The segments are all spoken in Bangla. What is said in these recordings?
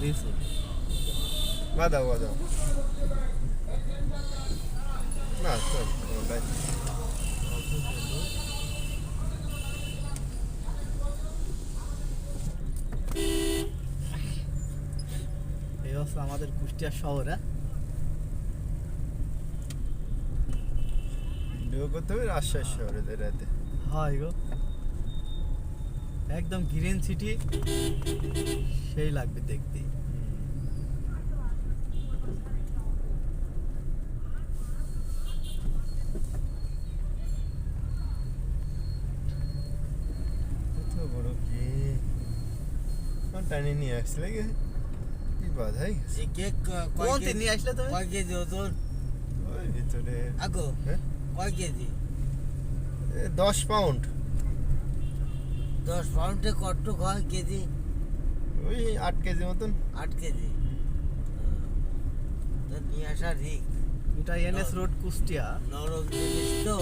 লিচু বাদাও বাদাও না চল এই হচ্ছে আমাদের কুষ্টিয়া শহর হ্যাঁ? করতে হবে রাজশাহী শহরে রাতে। হয় গো। একদম গ্রিন সিটি সেই লাগবে দেখতে কত বড় কি? টানি নিয়ে আসলে কি? বাধাই কোন নিয়ে আসলে তুমি? কয় কেজি ওজন? ওই ভিতরে আগো হ্যাঁ? কয় কেজি? দশ পাউন্ড। দশ পাউন্ডে কটুক হয় কেজি? ওই আট কেজি মতন। আট কেজি। তো নিয়ে আসা রিক এটা এনএস রোড কুষ্টিয়া। নরম জিনিস তো।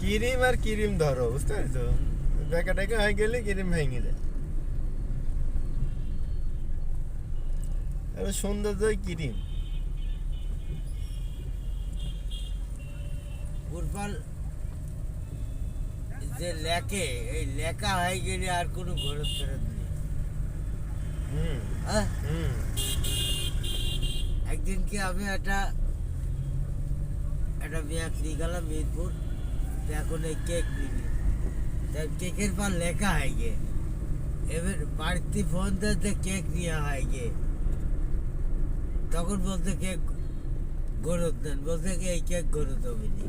কিরিম আর কিরিম ধরো বুঝতে পারছ? বেকা টেকা হয়ে গেলে কিরিম ভেঙে যায়। আর সৌন্দর্য কিরিম। ফুটবল যে লেকে এই লেখা হয়ে গেলে আর কোনো ঘরের ফেরত নেই। হুম হুম। একদিনকে আমি একটা একটা মেয়ে নিয়ে গেলাম মিরপুর এখন এই কেক নিবি। তাই কেকের পর লেখা হয় গে এবার বাড়িতে ফোন দিতে কেক নেওয়া হয় গে তখন বলতে কেক গরুত নেন বলতে কি এই কেক গরুত হবে নি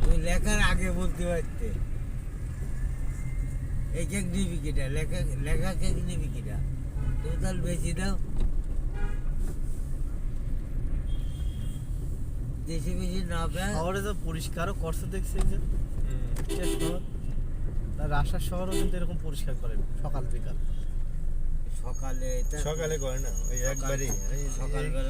তুমি লেখার আগে বলতে পারতে। এই কেক নিবি কিনা লেখা লেখা কেক নিবি কিনা তুমি তাহলে বেশি দাও। বেশি বেশি না পায় শহরে তো পরিষ্কারও করছে দেখছি যে। রাজশাহী শহরও কিন্তু এরকম পরিষ্কার করে সকাল বিকাল। সকালে সকালে করে না ওই একবারই। সকালবেলা